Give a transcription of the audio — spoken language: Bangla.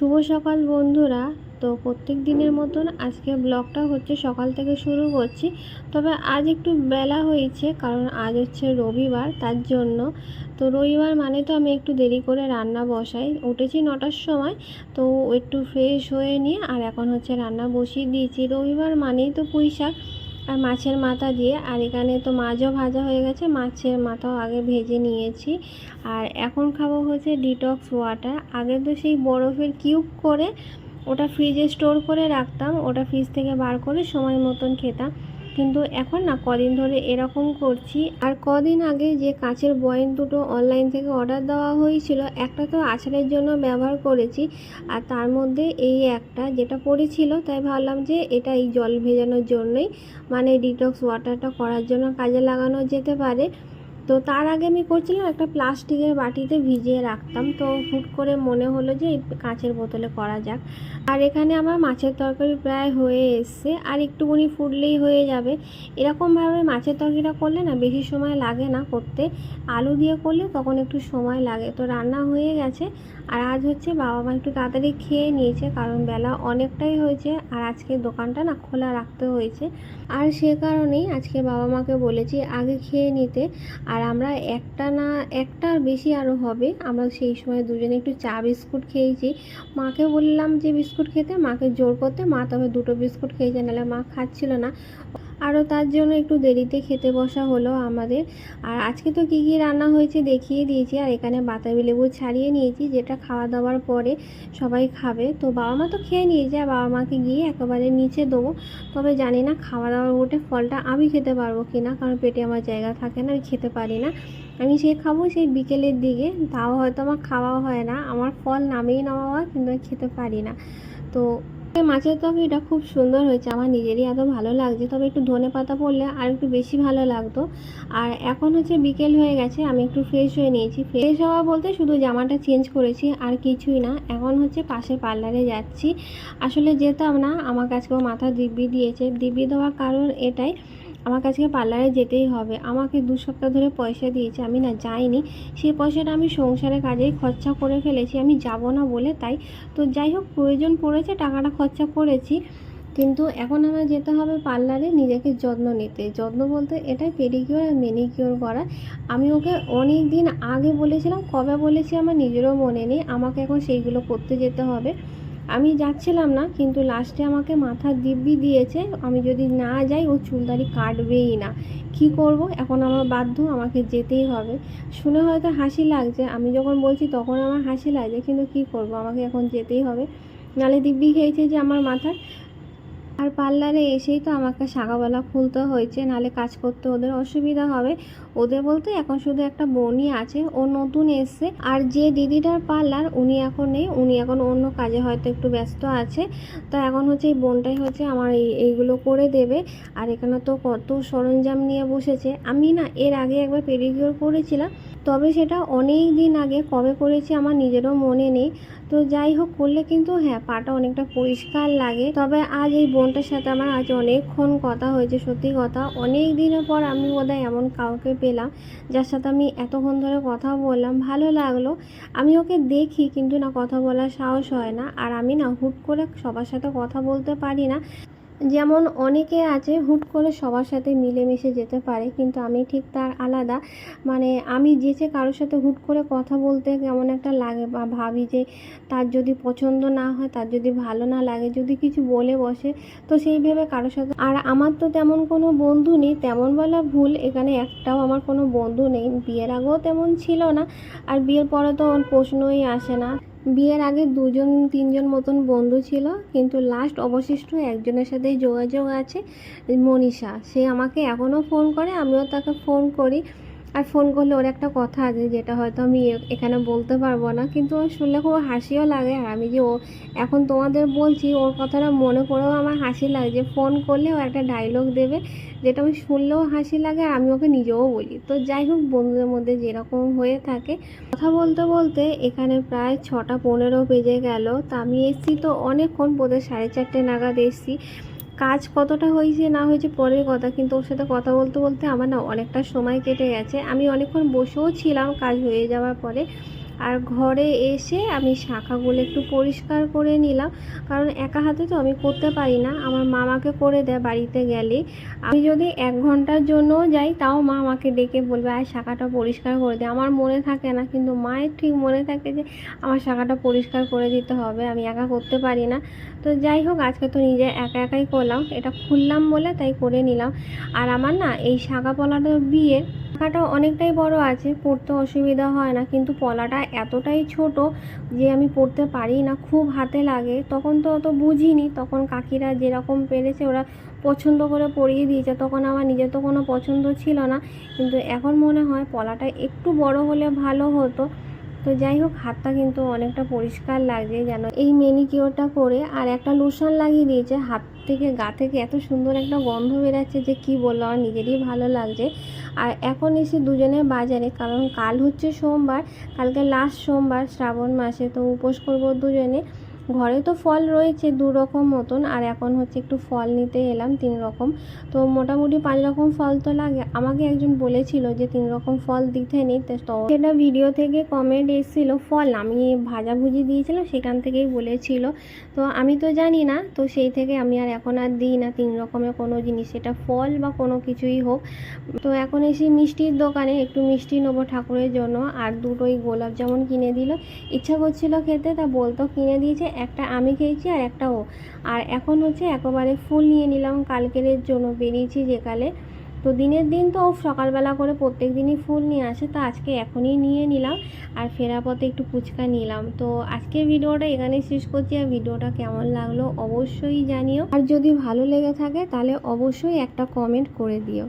শুভ সকাল বন্ধুরা। তো প্রত্যেক দিনের মতন আজকে ব্লগটা হচ্ছে সকাল থেকে শুরু করছি। তবে আজ একটু বেলা হয়েছে, কারণ আজ হচ্ছে রবিবার, তার জন্য। তো রবিবার মানে তো আমি একটু দেরি করে রান্না বসাই। উঠেছি নটার সময়, তো একটু ফ্রেশ হয়ে নিয়ে আর এখন হচ্ছে রান্না বসিয়ে দিয়েছি। রবিবার মানেই তো পুঁই শাক আর মাছের মাথা দিয়ে, আর এখানে তো মাছও ভাজা হয়ে গেছে। মাছের মাথাও আগে ভেজে নিয়েছি। আর এখন খাব হচ্ছে ডিটক্স ওয়াটার আগে তো সেই বরফের কিউব করে ওটা ফ্রিজে স্টোর করে রাখতাম, ওটা ফ্রিজ থেকে বার করে সময় মতন খেতাম। কিন্তু এখন না, কদিন ধরে এরকম করছি। আর কদিন আগে যে কাঁচের বয়েন দুটো অনলাইন থেকে অর্ডার দেওয়া হয়েছিল, একটা তো আচারের জন্য ব্যবহার করেছি, আর তার মধ্যে এই একটা যেটা পড়েছিল, তাই ভাবলাম যে এটা এই জল ভেজানোর জন্যই মানে ডিটক্স ওয়াটারটা করার জন্য কাজে লাগানো যেতে পারে। তো তার আগে আমি করছিলাম একটা প্লাস্টিকের বাটিতে ভিজিয়ে রাখতাম। তো হুট করে মনে হলো যে কাঁচের বোতলে করা যাক। আর এখানে আমার মাছের তরকারি প্রায় হয়ে এসছে। আর একটুখানি ফুটলেই হয়ে যাবে। এরকমভাবে মাছের তরকারিটা করলে না বেশি সময় লাগে না করতে। আলু দিয়ে করলে তখন একটু সময় লাগে। তো রান্না হয়ে গেছে। আর আজ হচ্ছে বাবা মা একটু তাড়াতাড়ি খেয়ে নিয়েছে, কারণ বেলা অনেকটাই হয়েছে। আর আজকে দোকানটা না খোলা রাখতে হয়েছে। আর সে কারণেই আজকে বাবা মাকে বলেছি আগে খেয়ে নিতে। আর আমরা একটা না একটার বেশি আরও হবে। আমরা সেই সময় দুজনে একটু চা বিস্কুট খেয়েছি। মাকে বললাম যে বিস্কুট খেতে? মাকে জোর করতে মা তবে দুটো বিস্কুট খেয়েছে। নাহলে মা খাচ্ছিল না। আরও তার জন্য একটু দেরিতে খেতে বসা হলো আমাদের। আর আজকে তো কী কী রান্না হয়েছে দেখিয়ে দিয়েছি। আর এখানে বাতাবি লেবু ছাড়িয়ে নিয়েছি, যেটা খাওয়া দাওয়ার পরে সবাই খাবে। তো বাবা মা তো খেয়ে নিয়েছে, আর বাবা মাকে গিয়ে একেবারে নিচে দেবো। তবে জানি না খাওয়া দাওয়ার উঠে ফলটা আমি খেতে পারব কি না, কারণ পেটে আমার জায়গা থাকে না, আমি খেতে পারি না। আমি সে খাব সেই বিকেলের দিকে, তাও হয়তো আমার খাওয়া হয় না। আমার ফল নামেই নেওয়া হয়, কিন্তু আমি খেতে পারি না। তো মাছের তরকারিটা খুব সুন্দর হয়েছে, আমার নিজেরই এত ভালো লাগছে। তবে একটু ধনে পাতা পড়লে আর একটু বেশি ভালো লাগতো। আর এখন হচ্ছে বিকেল হয়ে গেছে, আমি একটু ফ্রেশ হয়ে নিয়েছি। ফ্রেশ হওয়া বলতে শুধু জামাটা চেঞ্জ করেছি, আর কিছুই না। এখন হচ্ছে পাশে পার্লারে যাচ্ছি। আসলে যেতাম না আমার কাছেও মাথা দিব্যি দিয়েছে। দিব্যি দেওয়ার কারণ এটাই আমার কাছে পার্লারে যেতেই হবে। আমাকে দু সপ্তাহ ধরে পয়সা দিয়েছে, আমি না যাইনি। সেই পয়সাটা আমি সংসারের কাজেই খরচা করে ফেলেছি, আমি যাব না বলে তাই। তো যাই হোক, প্রয়োজন পড়েছে, টাকাটা খরচা করেছি। কিন্তু এখন আমার যেতে হবে পার্লারে, নিজেকে যত্ন নিতে। যত্ন বলতে এটাই পেডিকিওর আর মেনিকিওর করা। আমি ওকে অনেক দিন আগে বলেছিলাম, কবে বলেছি আমার নিজেরও মনে নেই। আমাকে এখন সেইগুলো করতে যেতে হবে। আমি যাচ্ছিলাম না, কিন্তু লাস্টে আমাকে মাথার দিব্যি দিয়েছে, আমি যদি না যাই, ও চুলদারি কাটবেই না। কি করব? এখন আমার বাধ্য, আমাকে যেতেই হবে। শুনে হয়তো হাসি লাগছে, আমি যখন বলছি তখন আমার হাসি লাগছে, কিন্তু কি করব? আমাকে এখন যেতেই হবে। নালে দিব্যি খেয়েছে যে আমার মাথার। আর পার্লারে এসেই তো আমাকে সকালবেলা খুলতে হয়েছে, নালে কাজ করতে ওদের অসুবিধা হবে। ওদের বলতে এখন শুধু একটা বোনই আছে, ও নতুন এসছে। আর যে দিদিটার পার্লার, উনি এখন নেই, উনি এখন অন্য কাজে হয়তো একটু ব্যস্ত আছে। তো এখন হচ্ছে এই বোনটাই হচ্ছে আমার এই, এইগুলো করে দেবে। আর এখানে তো কত সরঞ্জাম নিয়ে বসেছে। আমি না এর আগে একবার পেডিকিওর করেছিলাম, তবে সেটা অনেক দিন আগে, কবে করেছি আমার নিজেরও মনে নেই। তো যাই হোক, করলে কিন্তু হ্যাঁ পাটা অনেকটা পরিষ্কার লাগে। তবে আজ এই বোনটার সাথে আমার আজ অনেকক্ষণ কথা হয়েছে, সত্যি কথা। অনেক দিনের পর আমি বোধহয় এমন কাউকে পেলাম। যার সাথে আমি এতক্ষণ ধরে কথা বললাম, ভালো লাগল। আমি ওকে দেখি, কিন্তু না, কথা বলার সাহস হয় না। আর আমি না, হুট করে সবার সাথে কথা বলতে পারি না। যেমন অনেকে আছে, হুট করে সবার সাথে মিলেমিশে যেতে পারে, কিন্তু আমি ঠিক তার আলাদা। মানে আমি যেচে কারোর সাথে হুট করে কথা বলতে কেমন একটা লাগে বা ভাবি যে তার যদি পছন্দ না হয়, তার যদি ভালো না লাগে, যদি কিছু বলে বসে, তো সেই ভেবে কারোর সাথে আর আমার তো তেমন কোনো বন্ধু নেই, তেমন বলা ভুল, এখানে একটাও আমার কোনো বন্ধু নেই। বিয়ের আগেও তেমন ছিল না, আর বিয়ের পরে তো আমার প্রশ্নই আসে না। বিয়ের আগে দুজন, তিনজন মতন বন্ধু ছিল, কিন্তু লাস্ট অবশিষ্ট একজনের সাথে যোগাযোগ আছে মনীষা। সে আমাকে এখনও ফোন করে, আমিও তাকে ফোন করি। আর ফোন করলে ওর একটা কথা আছে যেটা হয়তো আমি এখানে বলতে পারব না, কিন্তু ওর শুনলে খুব হাসিও লাগে। আর আমি যে ও, এখন তোমাদের বলছি, ওর কথাটা মনে করেও আমার হাসি লাগে যে ফোন করলে ও একটা ডায়লগ দেবে যেটা আমি শুনলেও হাসি লাগে আর আমি ওকে নিজেও বলি। তো যাই হোক, বন্ধুদের মধ্যে যেরকম হয়ে থাকে, কথা বলতে বলতে এখানে প্রায় ছটা পনেরো বেজে গেল। তা আমি এসছি তো অনেকক্ষণ, বোধহয় সাড়ে চারটে নাগাদ এসছি। কাজ কতটা হয়েছে, না হয়েছে পরের কথা। কিন্তু ওর সাথে কথা বলতে বলতে আমার না অনেকটা সময় কেটে গেছে। আমি অনেকক্ষণ বসেও ছিলাম কাজ হয়ে যাওয়ার পরে। আর ঘরে এসে আমি শাখাগুলো একটু পরিষ্কার করে নিলাম। কারণ একা হাতে তো আমি করতে পারি না। আমার মামাকে করে দেয় বাড়িতে গেলে। আমি যদি এক ঘণ্টার জন্যও যাই, তাও মা আমাকে ডেকে বলবে আর শাখাটা পরিষ্কার করে দে। আমার মনে থাকে না, কিন্তু মায়ের ঠিক মনে থাকে যে, আমার শাখাটা পরিষ্কার করে দিতে হবে, আমি একা করতে পারি না। তো যাই হোক, আজকে তো নিজে একা একাই করলাম। এটা খুললাম বলে তাই করে নিলাম। আর আমার না, এই শাখা পলাটা বিয়ে শাখাটা অনেকটাই বড় আছে, পড়তে অসুবিধা হয় না। কিন্তু পলাটা এতটাই ছোট যে আমি পড়তে পারি না, খুব হাতে লাগে। তখন তো অত বুঝিনি। তখন কাকিরা যেরকম পেরেছে ওরা পছন্দ করে পড়িয়ে দিয়েছে। তখন আমার নিজের তো কোনো পছন্দ ছিল না। কিন্তু এখন মনে হয় পলাটা একটু বড় হলে ভালো হতো। তো যাই হোক, হাতটা কিন্তু অনেকটা পরিষ্কার লাগছে যেন এই মেনিকিওরটা করে আর একটা লোশন লাগিয়ে দিয়েছে। হাত থেকে, গা থেকে এত সুন্দর একটা গন্ধ বেরাচ্ছে যে কি বলল আমার নিজেরই ভালো লাগছে। আর এখন এসে দুজনে বাজারে, কারণ কাল হচ্ছে সোমবার, কালকে লাস্ট সোমবার, শ্রাবণ মাসে, তো উপোস করব দুজনে। ঘরে তো ফল রয়েছে দু রকম মতন, আর এখন হচ্ছে একটু ফল নিতে এলাম তিন রকম। তো মোটামুটি পাঁচ রকম ফল তো লাগে। আমাকে একজন বলেছিল যে তিন রকম ফল দিতে নেই, তো সেটা ভিডিও থেকে কমেন্ট এসেছিল ফল। আমি ভাজাভুজি দিয়েছিলাম, সেখান থেকেই বলেছিল। তো আমি তো জানি না, তো সেই থেকে আমি আর এখন আর দিই না। তিন রকমের কোনো জিনিস, সেটা ফল বা কোনো কিছুই হোক। তো এখন এসে মিষ্টির দোকানে একটু মিষ্টি নেব ঠাকুরের জন্য, আর দুটোই গোলাপ জামুন কিনে দিল। ইচ্ছা করছিল খেতে, তা বলতো কিনে দিয়েছে। একটা আমি খেয়েছি আর একটা ও। আর এখন হচ্ছে একেবারে ফুল নিয়ে নিলাম কালকের জন্য বেরিয়েছি যেকালে। তো দিনের দিন তো সকালবেলা করে প্রত্যেক দিনই ফুল নিয়ে আসে, তো আজকে এখনই নিয়ে নিলাম আর ফেরা পথে একটু ফুচকা নিলাম। তো আজকের ভিডিওটা এখানে শেষ করছি আর ভিডিওটা কেমন লাগল অবশ্যই জানিও। আর যদি ভালো লেগে থাকে তাহলে অবশ্যই একটা কমেন্ট করে দিও।